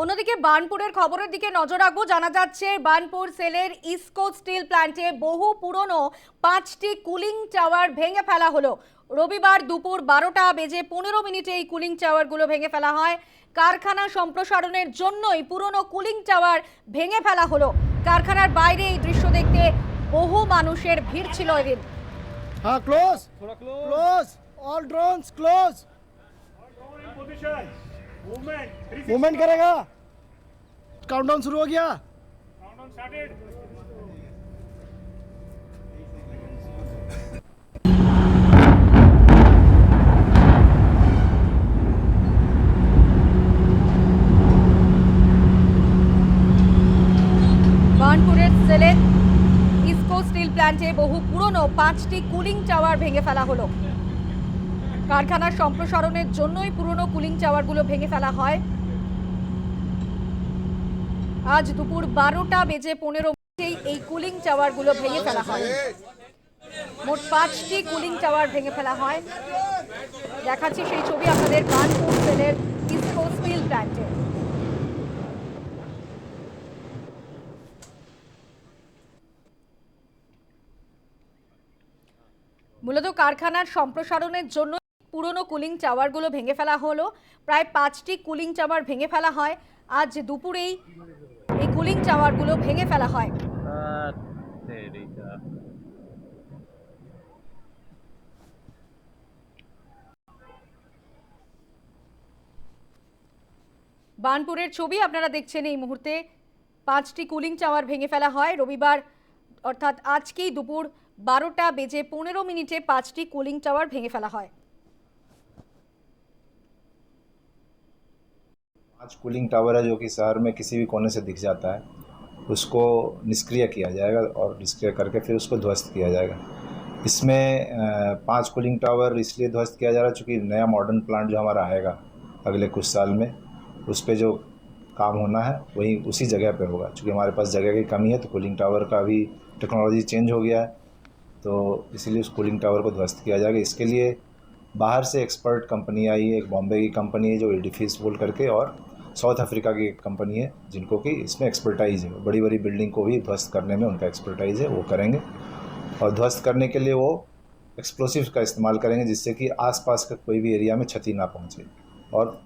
অন্যদিকে বার্নপুরের খবরের দিকে নজর রাখব। জানা যাচ্ছে বার্নপুর সেলের ইস্কো স্টিল প্ল্যান্টে বহু পুরনো পাঁচটি কুলিং টাওয়ার ভেঙে ফেলা হলো। রবিবার দুপুর বারোটা বেজে পনেরো মিনিটে এই কুলিং টাওয়ারগুলো ভেঙে ফেলা হয়। কারখানা সম্প্রসারণের জন্যই পুরনো কুলিং টাওয়ার ভেঙে ফেলা হলো। কারখানার বাইরে এই দৃশ্য দেখতে বহু মানুষের ভিড় ছিল এদিন। হ্যাঁ, close. Close. All drones close. Movement movement करेगा काउंटडाउन शुरू हो गया काउंटडाउन स्टार्टेड বার্নপুরের সেলের ইস্কো স্টিল প্ল্যান্টে বহু পুরনো পাঁচটি কুলিং টাওয়ার ভেঙে ফেলা হলো কারখানার সম্প্রসারণের জন্যই পুরনো কুলিং টাওয়ারগুলো ভেঙে ফেলা হয়। আজ দুপুর বারোটা বেজে পনেরো মিনিটেই এই কুলিং টাওয়ারগুলো ভেঙে ফেলা হয়। মোট পাঁচটি কুলিং টাওয়ার ভেঙে ফেলা হয়। দেখাচ্ছি সেই ছবি আপনাদের বার্নপুর সেলের ইস্কো স্টিল প্ল্যান্টে। মূলত কারখানার সম্প্রসারণের জন্য পুরনো কুলিং টাওয়ারগুলো ভেঙে ফেলা হলো। প্রায় পাঁচটি কুলিং টাওয়ার ভেঙে ফেলা হয়। আজ দুপুরেই এই কুলিং টাওয়ারগুলো ভেঙে ফেলা হয়. বার্নপুরের ছবি আপনারা দেখছেন এই মুহূর্তে। পাঁচটি কুলিং টাওয়ার ভেঙে ফেলা হয়। রবিবার, অর্থাৎ আজকেই দুপুর বারোটা বেজে পনেরো মিনিটে পাঁচটি কুলিং টাওয়ার ভেঙে ফেলা হয়। पाँच कूलिंग टावर है जो कि शहर में किसी भी कोने से दिख जाता है, उसको निष्क्रिय किया जाएगा और निष्क्रिय करके फिर उसको ध्वस्त किया जाएगा। इसमें पाँच कूलिंग टावर इसलिए ध्वस्त किया जा रहा है चूँकि नया मॉडर्न प्लांट जो हमारा आएगा अगले कुछ साल में, उस पर जो काम होना है, वही उसी जगह पे होगा। चूँकि हमारे पास जगह की कमी है तो कूलिंग टावर का भी टेक्नोलॉजी चेंज हो गया है तो इसीलिए उस कूलिंग टावर को ध्वस्त किया जाएगा। इसके लिए बाहर से एक्सपर्ट कंपनी आई है एक बॉम्बे की कंपनी है जो एडिफिस बोल करके और साउथ अफ्रीका की कंपनी है जिनको कि इसमें एक्सपर्टाइज है। बड़ी बड़ी बिल्डिंग को भी ध्वस्त करने में उनका एक्सपर्टाइज है, वो करेंगे। और ध्वस्त करने के लिए वो एक्सप्लोसिव का इस्तेमाल करेंगे जिससे कि आसपास का कोई भी एरिया में क्षति ना पहुँचे। और